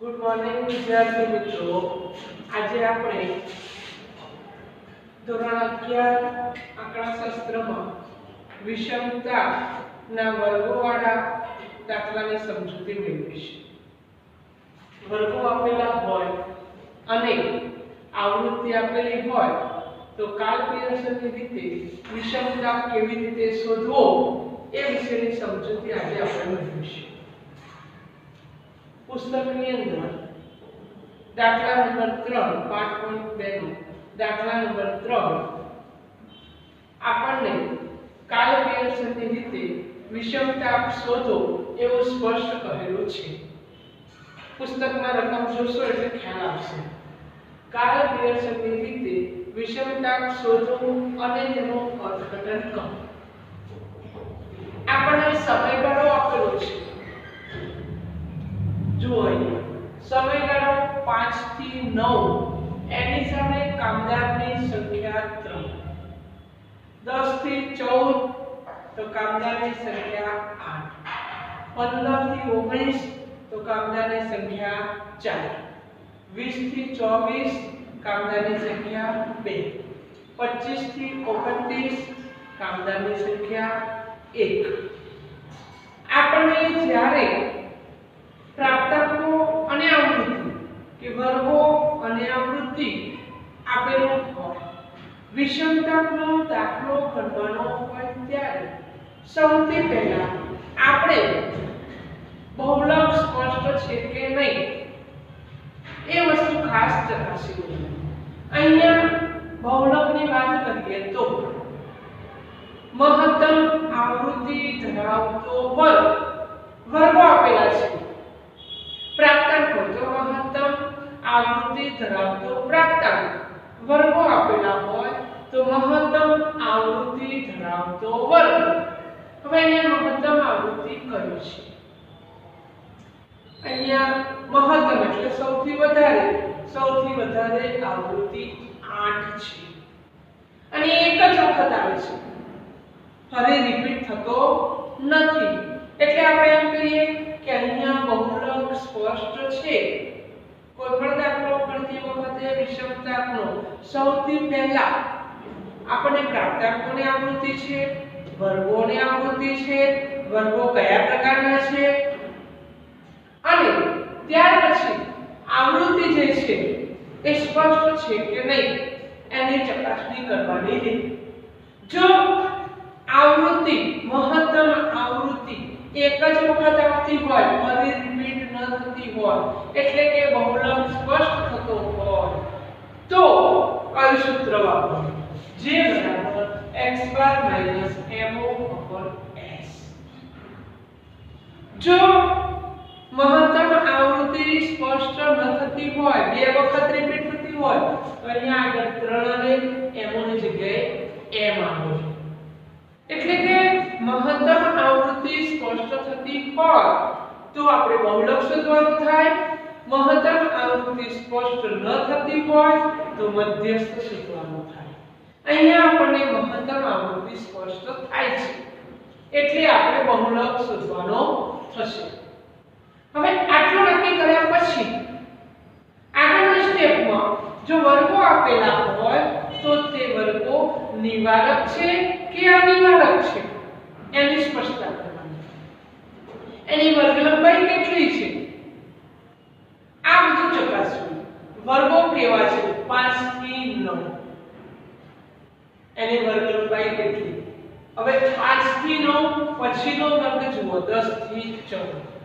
Good morning વિદ્યાર્થી મિત્રો. આજે આપણે ધોરણ અગિયાર આંકડાશાસ્ત્રમાં વિષમતાના વર્ગોવાળા દાખલાની સમજૂતી મેળવીશું. વર્ગો આપેલા હોય અને આવૃત્તિ આપેલી હોય તો કાલ પિયર્સનની રીતે વિષમતા કેવી રીતે શોધવો એ વિશેની સમજૂતી આજે આપણે મેળવીશું. પુસ્તકની અંદર દાખલા નંબર ત્રણ, પાંચ પોઈન્ટ બે નું. દાખલા નંબર ત્રણ. આપણને કાલ રીતે વિષમતા શોધો એવું સ્પષ્ટ કહેલું છે. પુસ્તકમાં રકમ જોશો એટલે ખ્યાલ આવશે. કાલ પિયર્સનની રીતે વિષમતા શોધો અને તેનું અર્થઘટન કરો. આપણને સમયગાળો આપેલો છે જુઓ સમયગાળો 5 થી 9 એની સામે કામદારની સંખ્યા 3 10 થી 14 તો કામદારની સંખ્યા 8 15 થી 19 તો કામદારની સંખ્યા 4 20 થી 24 કામદારની સંખ્યા 2 25 થી 29 કામદારની સંખ્યા 1 આપણે જ્યારે પ્રાપ્તાંકો અને આવૃત્તિ કે વર્ગો અને આવૃત્તિ આપેલું હોય વિષમતાનો દાખલો કરવાનો હોય ત્યારે સૌથી પહેલા આપણે બહુલક સ્પષ્ટ છે કે નહીં? એ વસ્તુ ખાસ ચકાસી અહીંયા બહુલકની વાત કરીએ તો મહત્તમ આવૃત્તિ ધરાવતો વર્ગ વર્ગો આપેલા છે. પ્રાપ્તાંક હોય તો મહત્તમ આવૃત્તિ ધરાવતો પ્રાપ્તાંક. વર્ગો આપેલા હોય તો મહત્તમ આવૃત્તિ ધરાવતો વર્ગ. હવે અહીંયા મહત્તમ આવૃત્તિ કયું છે? અહીંયા મહત્તમ એટલે સૌથી વધારે સૌથી વધારે આવૃત્તિ 8 છે. અને એક જ વખત આવે છે. ફરી રિપીટ થતો નથી. એટલે આપણે એમ કહીએ કે અહીંયા બહુલક સ્પષ્ટ છે. કોઈ પણ દાખલો ગણતી વખતે વિષમતાનો સૌથી પહેલા આપણને પ્રાપ્તાંકોની આવૃત્તિ છે, વર્ગોની આવૃત્તિ છે, વર્ગો કયા પ્રકારના છે? અને ત્યાર પછી આવૃત્તિ જે છે એ સ્પષ્ટ છે કે નહીં, એની ચકાસણી કરવાની રીત. જો આવૃત્તિ મહત્તમ આવૃત્તિ એક જ વખત આવતી હોય, ફરી રિપીટ ન થતી હોય, એટલે કે બહુલક સ્પષ્ટ થતો હોય. તો કયું સૂત્ર વાપરવું? જે બરાબર x બાર mo s જો મહત્તમ આવૃત્તિ સ્પષ્ટ ન થતી હોય, બે વખત રિપીટ થતી હોય, તો અહીંયા આગળ 3 અને mo ની જગ્યાએ m આવે એટલે કે મહત્તમ આવૃત્તિ સ્પષ્ટ થતી હોય તો આપણે બહુલક શોધવાનું થાય. મહત્તમ આવૃત્તિ સ્પષ્ટ ન થતી હોય તો મધ્યસ્થ શોધવાનું થાય. અહીંયા આપણને મહત્તમ આવૃત્તિ સ્પષ્ટ થાય છે. એટલે આપણે બહુલક શોધવાનો થશે. હવે આટલું નક્કી કર્યા પછી આગળના સ્ટેપમાં જો વર્ગો આપેલા હોય તો તે વર્ગો નિવારક છે કે અનિવારક છે? એની સ્પષ્ટતા એની વર્ગ લંબાઈ કેટલી છે? આ બધું ચકાસવું. વર્ગો કેવા છે? 5 થી 9 એની વર્ગ લંબાઈ કેટલી? હવે 5 થી 9 પછીનો વર્ગ જુઓ 10 થી 14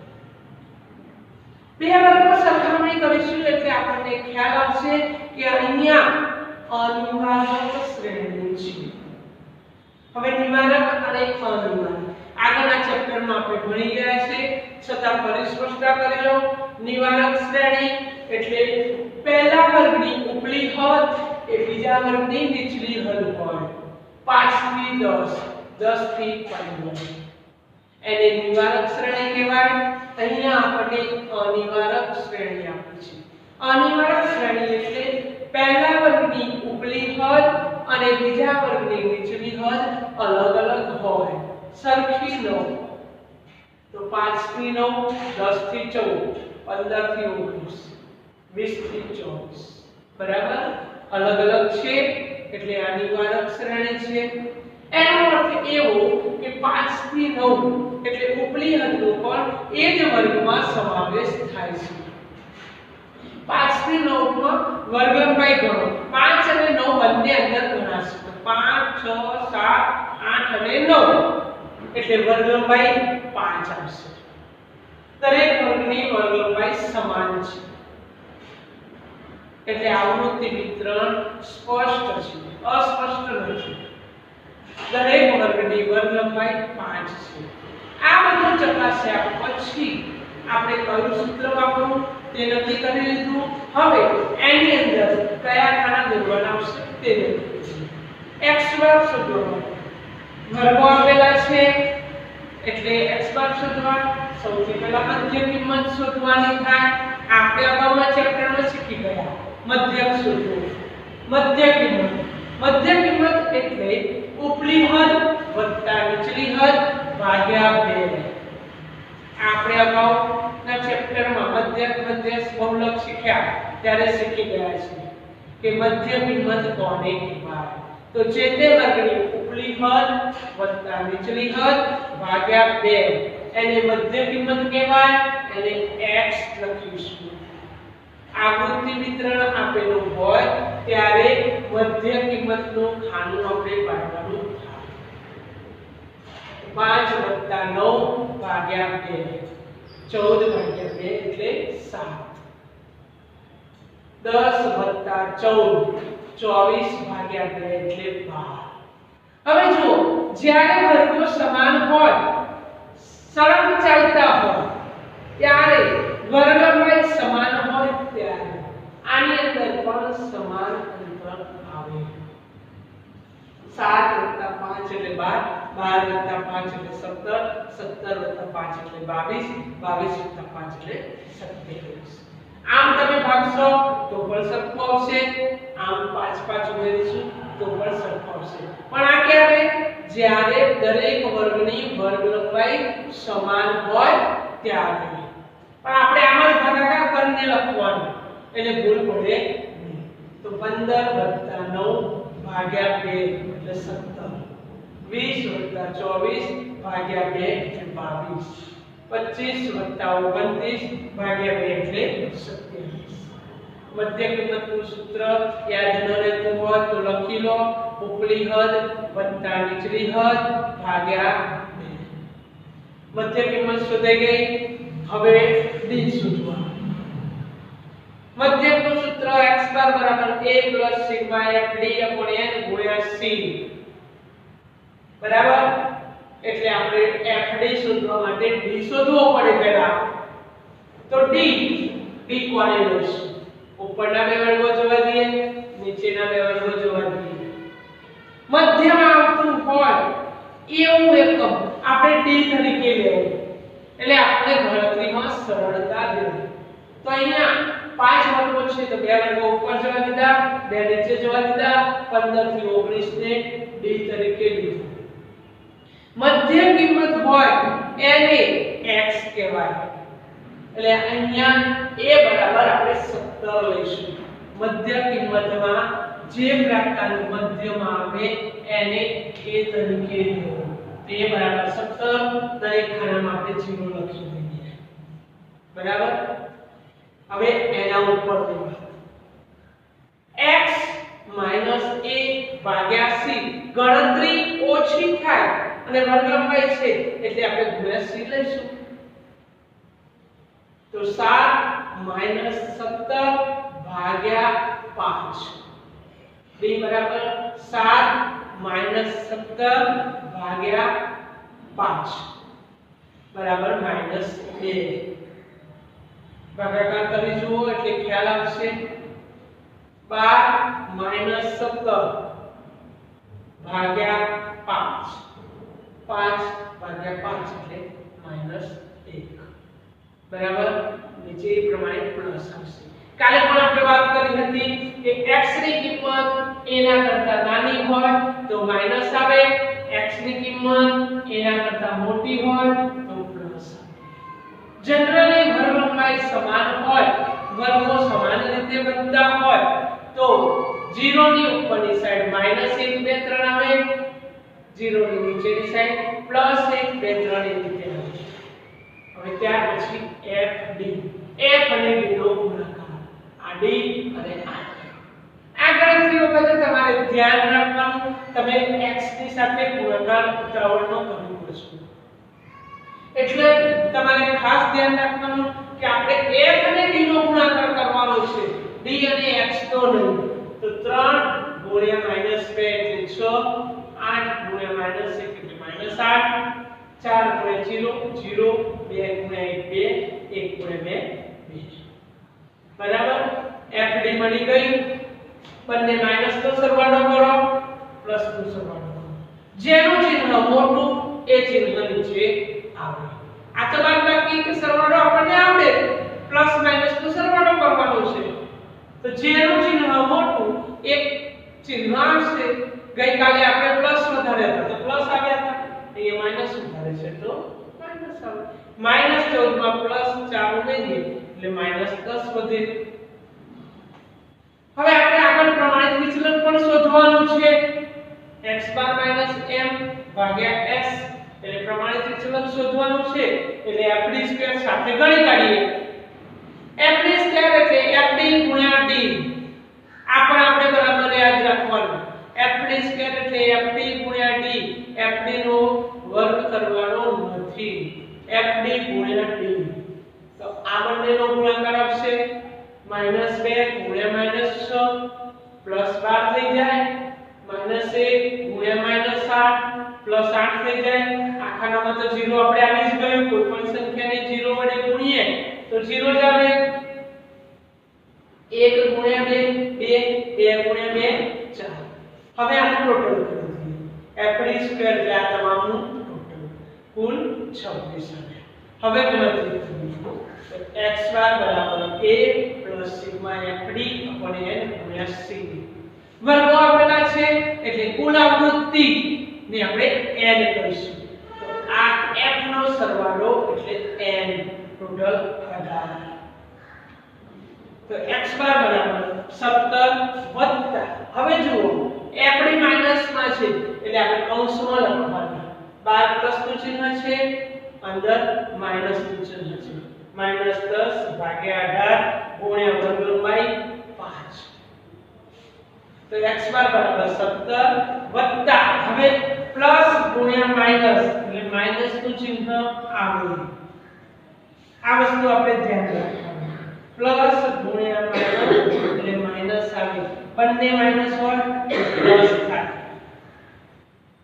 બે વર્ગો સરખામણી કરીશું એટલે આપણને ખ્યાલ આવશે કે અહીંયા અનિવાર્ય શ્રેણી છે. હવે નિવારક અને અનિવારક આગળના ચેપ્ટરમાં આપણે ભણી ગયા છે. છતાં ફરી સ્પષ્ટતા કરી લો. નિવારક શ્રેણી એટલે પહેલા વર્ગની ઉપલી હદ એ બીજા વર્ગની નીચલી હદ હોય. 5 થી 10 10 થી 15 એને નિવારક શ્રેણી કહેવાય. અહીંયા આપણને અનિવારક શ્રેણી આપી છે. અનિવારક શ્રેણી એટલે પહેલા વર્ગની ઉપલી હદ અને બીજા વર્ગની નીચલી હદ અલગ અલગ હોય. સરખી ન તો 5 થી 9 10 થી 14 15 થી 19 20 થી 24 બરાબર? અલગ અલગ છે એટલે આની વારક શ્રેણી છે. એનો અર્થ એવો કે 5 થી 9 એટલે ઉપલી હદનો પણ એ જ વર્ગમાં સમાવેશ થાય છે. 5 થી 9 માં વર્ગ લંબાઈ ગણો. 5 અને 9 બંને અંદર ગણાશે તો 5 6 7 8 અને 9 એટલે વર્ગ લંબાઈ 5 આવશે દરેક વર્ગની વર્ગ લંબાઈ સમાન છે. એટલે આવૃત્તિ વિતરણ સ્પષ્ટ છે અસ્પષ્ટ નથી દરેક વર્ગની વર્ગ લંબાઈ 5 છે. આ બધું ચકાસ્યા પછી આપણે કયું સૂત્ર વાપરવું તે નક્કી કરી લીધું? હવે એની અંદર કયા ખાના દોરવાના આવશે તે નક્કી x બાર શોધવાનો વર્ગો આપેલા છે એટલે x બાર શોધવા સૌથી પહેલા મધ્ય કિંમત શોધવાની થાય. આપણે અગાઉના ચેપ્ટરમાં શીખી ગયા. મધ્યક શોધવું. મધ્ય કિંમત મધ્ય કિંમત એટલે ઉપલી હદ વત્તા નીચલી હદ ભાગ્યા 2 આપણે અગાઉના ચેપ્ટરમાં મધ્યક મધ્યસ્થ બહુલક શીખ્યા. ત્યારે શીખી ગયા છે કે મધ્ય કિંમત કોને કહેવાય? તો જે તે વર્ગની ઉપલી હદ વત્તા નીચલી હદ ભાગ્યા 2 એને મધ્ય કિંમત કહેવાય, એને x લખીશું. આવૃત્તિ વિતરણ આપેલું હોય ત્યારે મધ્ય કિંમતનું ખાનું આપણે પાડવાનું થાય. 5 વત્તા 9 ભાગ્યા 2 14 ભાગ્યા 2 એટલે 7 10 વત્તા 14 24 ભાગ્યા 2 એટલે 12 હવે જુઓ, જ્યારે વર્ગો સમાન હોય સળંગ ચાલતા હોય, ત્યારે વર્ગ સમાન હોય ત્યારે આની અંદર પણ સમાન અંતર આવે. 7 વત્તા 5 એટલે 12 બાર વત્તા પાંચ એટલે 17 17 વત્તા પાંચ એટલે 22 22 વત્તા પાંચ એટલે 27 આમ તમે ભાગશો તો પણ સરખું આવશે. આમ 5 5 ઉમેરીશું તો પણ સરખાવશે. પણ આ ક્યારે? જ્યારે દરેક વર્ગની વર્ગ લંબાઈ સમાન હોય ત્યારે. પણ આપણે આમ જ ભાગાકાર કરીને લખવાનું. એટલે ભૂલ પડે તો 15 9 ભાગ્યા 2 એટલે 17 20 24 ભાગ્યા 2 એટલે 22 25 29 ભાગ્યા 2 એટલે 27 મધ્ય કિંમતનું સૂત્ર યાદ ન રહેતું હોય તો લખી લો. ઉપલી હદ વત્તા નીચલી હદ ભાગ્યા 2 મધ્ય કિંમત શોધાઈ ગઈ. હવે ડી શોધવા. મધ્યકનું સૂત્ર x બાર બરાબર a sigma f d n c. બરાબર? એટલે આપણે fd શોધવા માટે d શોધવો પડે પહેલા. તો d d કોને લઈશું ઉપરના બે વર્ગો જોવા દઈએ નીચેના બે વર્ગો જોવા દઈએ મધ્યમાં આવતું હોય, એવું એકમ આપણે d તરીકે લેવું. એટલે આપણે ગણતરીમાં સરળતા રહેવી તો અહીંયા પાંચ વર્ગો છે, તો બે વર્ગો ઉપર જવા દીધા, બે નીચે જવા દીધા 15 થી 19 ને d તરીકે લીધું. મધ્ય કિંમત હોય, એને x કહેવાય. એટલે અહીંયા a બરાબર આપણે 17 લઈશું. મધ્ય કિંમતમાં જે પ્રકારનું મધ્યમાં આવે, એને a તરીકે લેવું તો બરાબર 17 દરેક ખાનામાં આપણે 0 લખી દઈએ. બરાબર? હવે એના ઉપર દેવા x a ભાગ્યા c ગણતરી ઓછી થાય અને વર્ગ લંબાઈ છે. એટલે આપણે ગુણ્યા c લઈશું. તો 7 17 ભાગ્યા 5 b બરાબર 7 17 ભાગ્યા 5 બરાબર -2 ભાગાકાર કરી જુઓ એટલે ખ્યાલ આવશે. 12 17 ભાગ્યા 5 5 ભાગ્યા 5 એટલે -1 બરાબર? નીચે એ પ્રમાણે પ્લસ આવશે કાલે પણ આપણે વાત કરી હતી કે x ની કિંમત a ના કરતા નાની હોય તો માઇનસ આવે, x ની કિંમત a ના કરતા મોટી હોય તો પ્લસ આવે. જનરલી વર્ગલંબાઈ સમાન હોય, વર્ગો સમાન રીતે બનતા હોય તો 0 ની ઉપરની સાઈડ -1 2 3 આવે 0 ની નીચેની સાઈડ +1 2 3 ની રીતે આવે. હવે ત્યાર પછી f, d. F અને d નો ગુણાકાર. આ d અને આ આ ગણતરી વખતે તમારે ધ્યાન રાખવાનું. તમે x ની સાથે ગુણાકાર ઉતાવળનો કરવું પડશે. એટલે તમારે ખાસ ધ્યાન રાખવાનું કે આપણે f અને d નો ગુણાકાર કરવાનો છે. D અને x તો નહીં. તો 3 ગુણ્યા માઇનસ 2 એટલે 6 8 ગુણ્યા માઇનસ 1 એટલે 8 4 ગુણ્યા 0 0 2 ગુણ્યા 1 2 1 ગુણ્યા 2 2 બરાબર? Fd મળી ગયું. બંને માઇનસ નો સરવાળો કરો. પ્લસ નો સરવાળો કરો. જેનું ચિહ્ન મોટું, એ ચિહ્ન નીચે આવે આ તો બાદબાકી કે સરવાળો આપણને આવડે. પ્લસ માઇનસ નો સરવાળો કરવાનો છે. તો જેનું ચિહ્ન મોટું એક ચિહ્ન આવશે. ગઈકાલે આપણે પ્લસ વધારે હતા તો પ્લસ આવ્યા હતા અહીંયા માઇનસ વધારે છે તો માઇનસ આવે માઇનસ 14 માં પ્લસ 4 ઉમેરીએ એટલે માઇનસ 10 વધે. હવે આપણે આગળ પ્રમાણિત વિચલન પણ શોધવાનું છે. x બાર m ભાગ્યા s એટલે પ્રમાણિત વિચલન શોધવાનું છે. એટલે fd સ્ક્વેર સાથે ગણી કાઢીએ. fd સ્ક્વેર એટલે fd d આ પણ આપણે બરાબર યાદ રાખવાનું. fd સ્ક્વેર એટલે fd d fd નો વર્ગ કરવાનો નથી. Fd ગુણ્યા d તો આ બંનેનો ગુણાકાર આપશે માઇનસ 2 ગુણ્યા માઇનસ 6 પ્લસ 12 થઈ જાય માઇનસ 1 ગુણ્યા માઇનસ 8 પ્લસ 8 થઈ જાય આખાનામાં તો 0 આપણે આવી જ ગયું કોઈ પણ સંખ્યાને 0 વડે ગુણીએ તો 0 જ આવે 1 ગુણ્યા 2 2 2 ગુણ્યા 2 4 હવે આનું ટોટલ કરી દઈએ fd સ્ક્વેર એટલે આ તમામનું ટોટલ કુલ 26 આવે હવે ગણતરી કરીએ તો x બાર બરાબર a sigma fd n c વર્ગો આપેલા છે એટલે કુલ આવૃત્તિ ને આપણે n કરીશું. તો આ f નો સરવાળો એટલે n ટોટલ 18 તો x બાર બરાબર 17 વત્તા. હવે જુઓ fd માઇનસમાં છે એટલે આપણે કૌંસમાં લખવાનું 12 પ્લસનું ચિહ્ન છે અંદર માઇનસનું ચિહ્ન છે. માઇનસ 10 ભાગ્યા 18 ગુણ્યા વર્ગમૂળ 5 તો x બાર બરાબર 17 વત્તા. હવે પ્લસ ગુણ્યા માઇનસ એટલે માઇનસનું ચિહ્ન આવે આ વસ્તુ આપણે ધ્યાન રાખવાનું. પ્લસ ગુણ્યા માઇનસ એટલે માઇનસ આવે. બંને માઇનસ હોય પ્લસ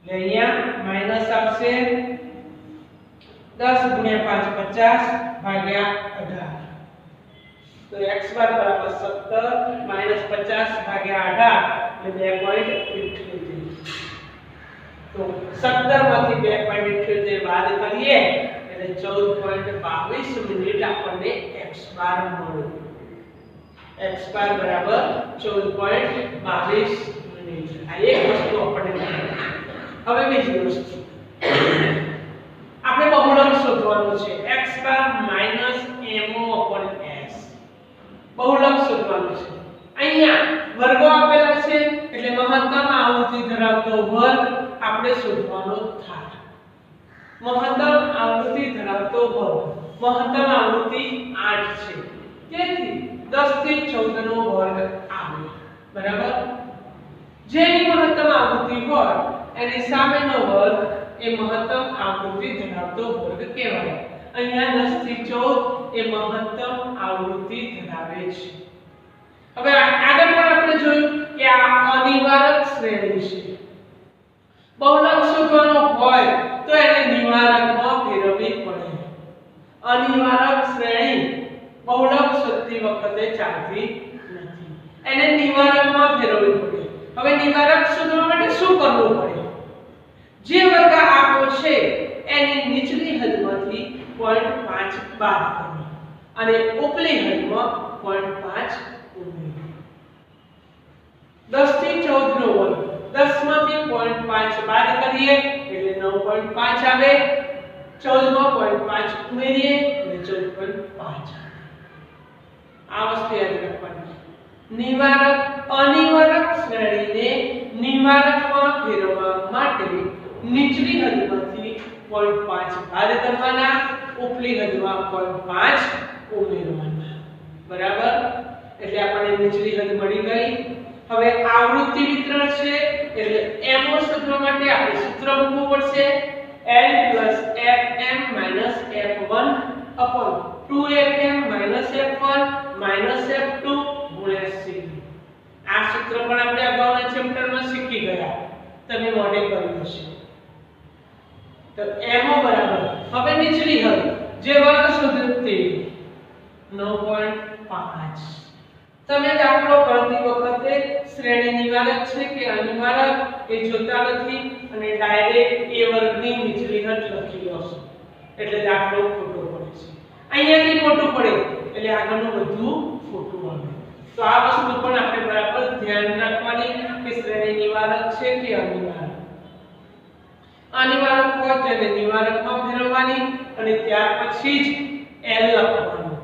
અહીંયા માઇનસ આવશે 10 ગુણ્યા 5 50 ભાગ્યા 18 તો x બાર બરાબર 17 માઇનસ 50 ભાગ્યા 18 એટલે 2.78 તો 17 માંથી 2.78 બાદ કરીએ એટલે 14.22 મિનિટ આપણને x બાર મળ્યો x બાર બરાબર 14.22 મિનિટ આ એક વસ્તુ આપણને હવે બીજી વસ્તુ આપણે બહુલક શોધવાનું છે. X mo s. બહુલક શોધવાનું છે. અહીંયા વર્ગો આપેલા છે, એટલે મહત્તમ આવૃત્તિ ધરાવતો વર્ગ આપણે શોધવાનો થાય. મહત્તમ આવૃત્તિ ધરાવતો વર્ગ. મહત્તમ આવૃત્તિ 8 છે. તેથી 10 થી 14 નો વર્ગ આવે. બરાબર? જેની મહત્તમ આવૃત્તિ હોય એની સામેનો વર્ગ એ મહત્તમ આવૃત્તિ ધરાવતો વર્ગ કહેવાય. અહીંયા 10 થી 14 એ મહત્તમ આવૃત્તિ ધરાવે છે. હવે આગળ પણ આપણે જોયું કે આ અનિવારક શ્રેણી છે. બહુલક શોધવાનો હોય તો એને નિવારકમાં ફેરવવી પડે. અનિવારક શ્રેણી બહુલક શોધતી વખતે ચાલતી નથી. એને નિવારકમાં ફેરવવી પડે. હવે નિવારક શોધવા માટે શું કરવું પડે? જે વર્ગ આપો છે, એની નીચલી હદમાંથી 0.5 બાદ કરો અને ઉપલી હદમાં 0.5 ઉમેરો. 10 થી 14 નો વર્ગ. 10 માંથી 0.5 બાદ કરીએ, એટલે 9.5 આવે. 14 માં 0.5 ઉમેરીએ, એટલે 14.5 આવે. આ વસ્તુ યાદ નિવારક અનિવારક શ્રેણીને નિવારકમાં ફેરવવા માટે નીચલી હદમાંથી 0.5 બાદ કરવાના, ઉપલી હદમાં 0.5 ઉમેરવાના. બરાબર? એટલે આપણને નીચલી હદ મળી ગઈ. હવે આવૃત્તિ વિતરણ છે, એટલે એમો શોધવા માટે આપણે સૂત્ર મૂકવું પડશે. L fm f1 upon 2fm f1 f2 ગુણ્યા c. આ સૂત્ર પણ આપણે અગાઉના ચેપ્ટરમાં શીખી ગયા. તમે મોડે કર્યું હશે. તો એમો બરાબર. હવે નીચલી હદ. જે વર્ગ સુધી તે 9.5 તમે દાખલો કરતી વખતે શ્રેણી નિવારક છે કે અનિવારક? એ જોતા નથી અને ડાયરેક્ટ એ વર્ગની નીચલી હદ લખી લો છો. એટલે દાખલો ખોટો પડે છે. અહીંયાથી ખોટું પડે. એટલે આગળનું બધું ખોટું આવે. તો આ વસ્તુ પણ આપણે બરાબર ધ્યાન રાખવાની કે શ્રેણી નિવારક છે કે અનિવારક? અનિવારક હોય તો એને નિવારકમાં ફેરવવાની અને ત્યાર પછી જ L લખવાનું.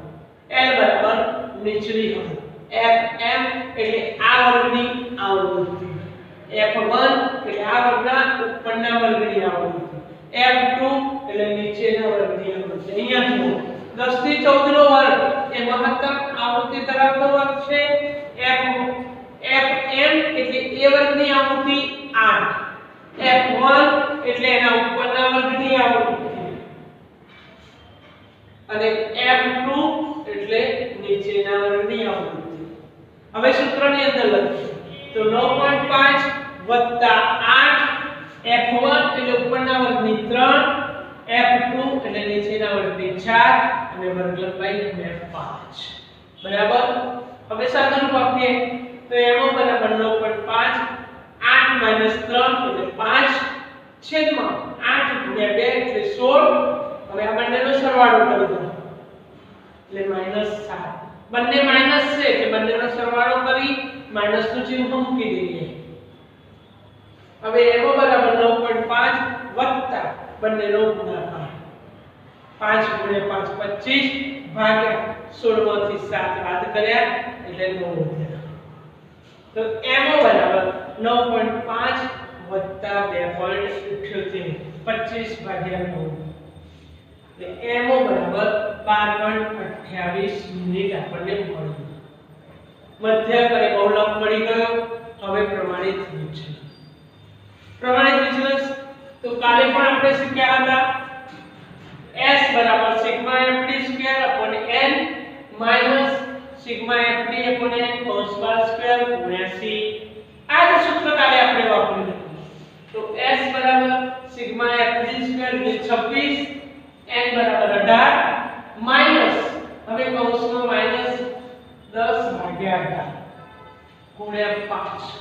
L બરાબર નીચલી હદ. Fm એટલે આ વર્ગની આવૃત્તિ. F1 એટલે આ વર્ગના ઉપરના વર્ગની આવૃત્તિ. F2 એટલે નીચેના વર્ગની આવૃત્તિ. અહીંયા જુઓ. 10 થી 14 નો વર્ગ એ મહત્તમ આવૃત્તિ ધરાવતો વર્ગ છે. F fm એટલે એ વર્ગની આવૃત્તિ 8 f1 એટલે એના ઉપરના વર્ગની આવૃત્તિ અને m2 એટલે નીચેના વર્ગની આવૃત્તિ હવે સૂત્રની અંદર લખીએ તો 9.5 વત્તા 8 f1 એટલે ઉપરના વર્ગની 3 f2 એટલે નીચેના વર્ગની 4 અને વર્ગ લંબાઈ 5 બરાબર હવે સાદુરૂપ આપીએ તો એમાં બરાબર 9.5 8 3 એટલે 5 છેદમાં 8 ગુણ્યા 2 એટલે 16 હવે આ બંનેનો સરવાળો કરી દો એટલે માઇનસ 7 બંને માઇનસ છે એટલે બંનેનો સરવાળો કરી માઇનસનું ચિહ્ન મૂકી દઈએ. હવે એવો બરાબર 9.5 વત્તા બંનેનો ગુણાકાર. 5 ગુણ્યા 5 25 ભાગ્યા 16 માંથી 7 બાદ કર્યા એટલે 9 વધ્યા તો એવો બરાબર 9.5 વત્તા 2.78 25 ભાગ્યા 9 એટલે એમઓ બરાબર 12.28 મિનિટ આપણને મળી મધ્યક અને બહુલક મળી ગયો હવે પ્રમાણિત વિચલન પ્રમાણિત વિચલન તો કાલે પણ આપણે શીખ્યા હતા s બરાબર sigma fd square upon n minus sigma fd upon n cos bar square ગુણ્યા c આ જ સૂત્ર કાલે આપણે વાપર્યું તો s બરાબર સિગ્મા fd स्क्वायर જે 26 n બરાબર 18 માઇનસ હવે કૌંસમાં માઇનસ 10 ભાગ્યા 18 ગુણ્યા 5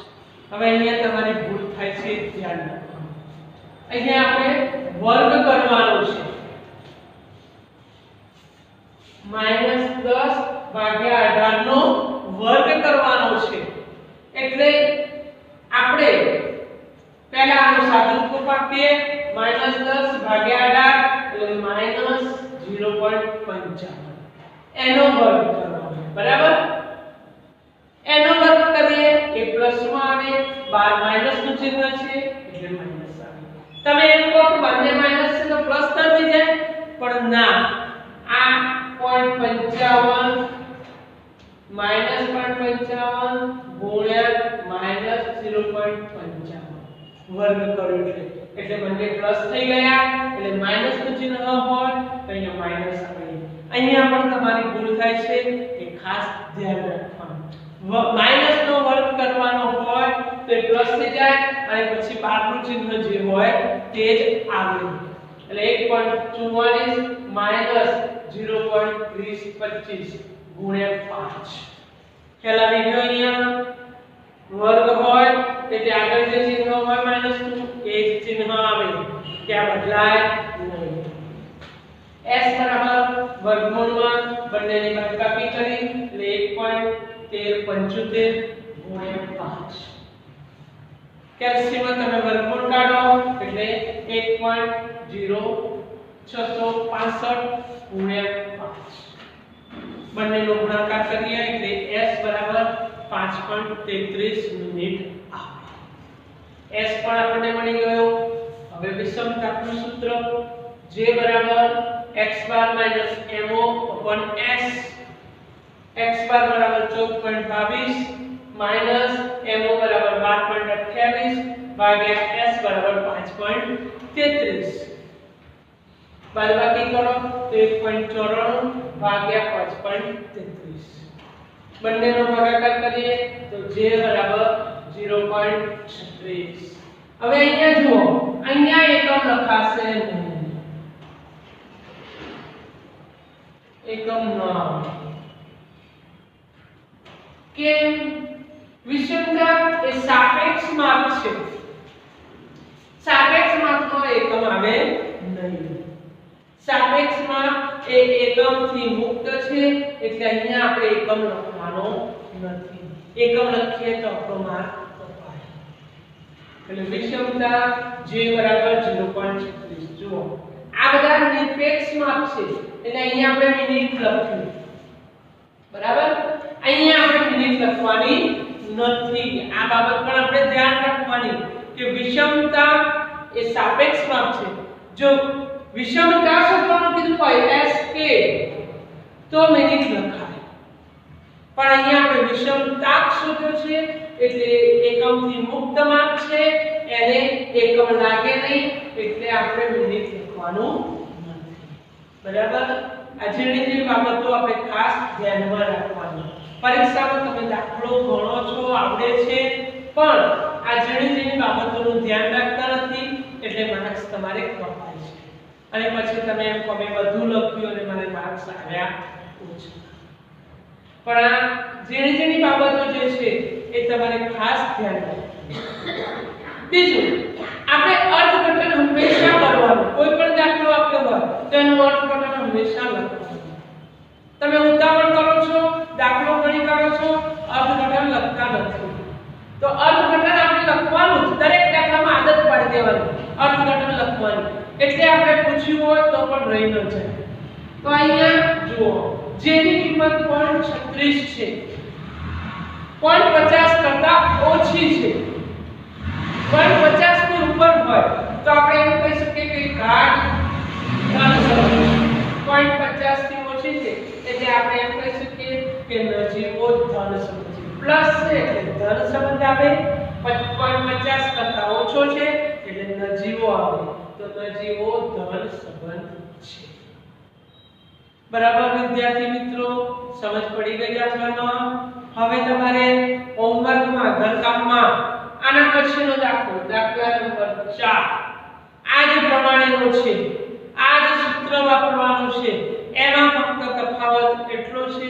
હવે અહીંયા તમારી ભૂલ થાય છે, ધ્યાન રાખો અહીંયા આપણે વર્ગ કરવાનો છે. માઇનસ 10 ભાગ્યા 18 નો વર્ગ કરવાનો છે. એટલે પહેલા को पाते માઇનસ 10 ભાગ્યા 18 એટલે માઇનસ 0.55 એનો વર્ગ કરવાનો બરાબર? એનો વર્ગ કરીએ એ પ્લસમાં આવે, બાર માઇનસનું ચિહ્ન છે, એટલે માઇનસ આવે. તમે એમ કહો કે બંને માઇનસ છે તો પ્લસ થઈ જાય, પણ ના. આ 0.55 માઇનસ 0.55 ગુણ્યા માઇનસ 0.55 વર્ગ કર્યો છે. એટલે બંને પ્લસ થઈ ગયા. એટલે માઇનસનું ચિહ્ન હોય તો અહીંયા માઇનસ આવે. અહીંયા પણ તમારી ભૂલ થાય છે એ ખાસ ધ્યાન રાખવાનું. માઇનસ નો વર્ગ કરવાનો હોય તો પ્લસ થઈ જાય અને પછી બારનું ચિહ્ન જે હોય તે જ આવે. એટલે 1.44 માઇનસ 0.3025 ગુણ્યા 5 પહેલા વિડિયો અહીંયા? વર્ગ હોય એટલે આગળ જે ચિહ્ન હોય માઇનસનું એ જ ચિહ્ન આવે ત્યાં બદલાય નહીં s બરાબર વર્ગમૂળમાં બંનેની બાદબાકી કરી એટલે 1.1375 ગુણ્યા 5 કેલ્શિયમ તમે વર્ગમૂળ કાઢો એટલે 1.0665 ગુણ્યા 5 બંનેનો ગુણાકાર કરીએ એટલે s બરાબર 5.33 મિનિટ આવે. S પણ આપણને મળી ગયો. હવે વિષમતાનું સૂત્ર, j બરાબર x bar minus mo upon s. X bar બરાબર 14.22 માઇનસ mo બરાબર 12.28 ભાગ્યા s બરાબર 5.33 બાદબાકી કરો, તો 1.94 ભાગ્યા 5.33 બંનેનો ભાગાકાર કરીએ તો j બરાબર 0.36 હવે અહીંયા જુઓ, અહીંયા એકમ લખાશે નહીં. એકમ ન આવે. કેમ? વિષમતા એ સાપેક્ષ માપ છે. સાપેક્ષ માપનો એકમ આવે નહીં. સાપેક્ષ માપ એ એકમથી મુક્ત છે, એટલે અહીંયા આપણે એકમ લખવાનો નથી. એકમ લખીએ તો આપણો અપાય એટલે વિષમતા જે બરાબર 0.36 જુઓ. આ બધા નિરપેક્ષ છે, એટલે અહીંયા આપણે મિનિટ લખ્યું બરાબર? અહીંયા આપણે મિનિટ લખવાની નથી. આ બાબત પણ આપણે ધ્યાન રાખવાની કે વિષમતા એ સાપેક્ષ માપ છે. જો વિષમતા શોધવાનું કીધું હોય sk તો મિનિટ લખાય પણ અહીંયા આપણે વિષમતાક શોધ્યો છે, એટલે એકમથી મુક્ત માપ છે, એને એકમ લાગે નહીં, એટલે આપણે મિનિટ લખવાનું નથી. બરાબર? આ ઝીણી ઝીણી બાબતો આપણે ખાસ ધ્યાનમાં રાખવાની. પરીક્ષામાં તમે દાખલો ગણો છો, આવડે છે, પણ આ ઝીણી ઝીણી બાબતોનું ધ્યાન રાખતા નથી, એટલે માર્ક્સ તમારે કપાય છે. અને પછી તમે એમ કહો, મેં બધું લખ્યું અને મને માર્ક્સ આવ્યા ઓછા. પણ આ ઝીણી ઝીણી બાબતો જે છે, એ તમારે ખાસ ધ્યાન રાખવું. બીજું, આપણે અર્થઘટન હંમેશા કરવાનું. કોઈ પણ દાખલો આપ્યો હોય, તો એનું અર્થઘટન હંમેશા લખવાનું. તમે ઉતાવળ કરો છો, દાખલો ગણી કરો છો, અર્થઘટન લખતા નથી. તો અર્થઘટન આપણે લખવાનું દરેક દાખલામાં આદત પાડી દેવાની. અર્થઘટન લખવાની. એટલે આપણે પૂછ્યું હોય તો પણ રહી ન જાય. તો અહીંયા જુઓ, જેની કિંમત 0.36 છે. 0.50 કરતા ઓછી છે. 150 ની ઉપર હોય, તો આપણે એમ કહી શકીએ કે ઘાટ પોઈન્ટ 0.50 થી ઓછી છે, એટલે આપણે એમ કહી શકીએ કે નજીવો ધન સંબંધ પ્લસ છે, એટલે ધન સંબંધ આવે 0.50 કરતા ઓછો છે, એટલે નજીવો આવે. તો ધન સંબંધ છે. બરાબર વિદ્યાર્થી મિત્રો, સમજ પડી ગઈ આપણને? હવે તમારે હોમવર્કમાં, ઘરકામમાં, આના પછીનો દાખલો, દાખલા નંબર 4 આ જ પ્રમાણેનો છે, આ જ સૂત્ર વાપરવાનું છે, એમાં ફક્ત તફાવત એટલો છે?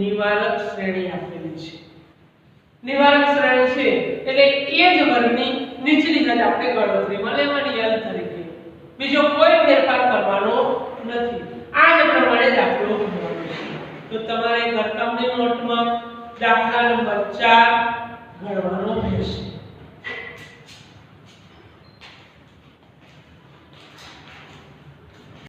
નિવારક શ્રેણી આપેલી છે. નિવારક શ્રેણી છે, એટલે એ જ વર્ગની નીચલી હદ આપણે ગણતરીમાં લેવાની યાદ તરીકે બીજો કોઈ ફેરફાર કરવાનો નથી. આ જ પ્રમાણે દાખલો તો તમારે ઘરકામની નોટમાં દાખલા નંબર 4 ગણવાનો રહેશે.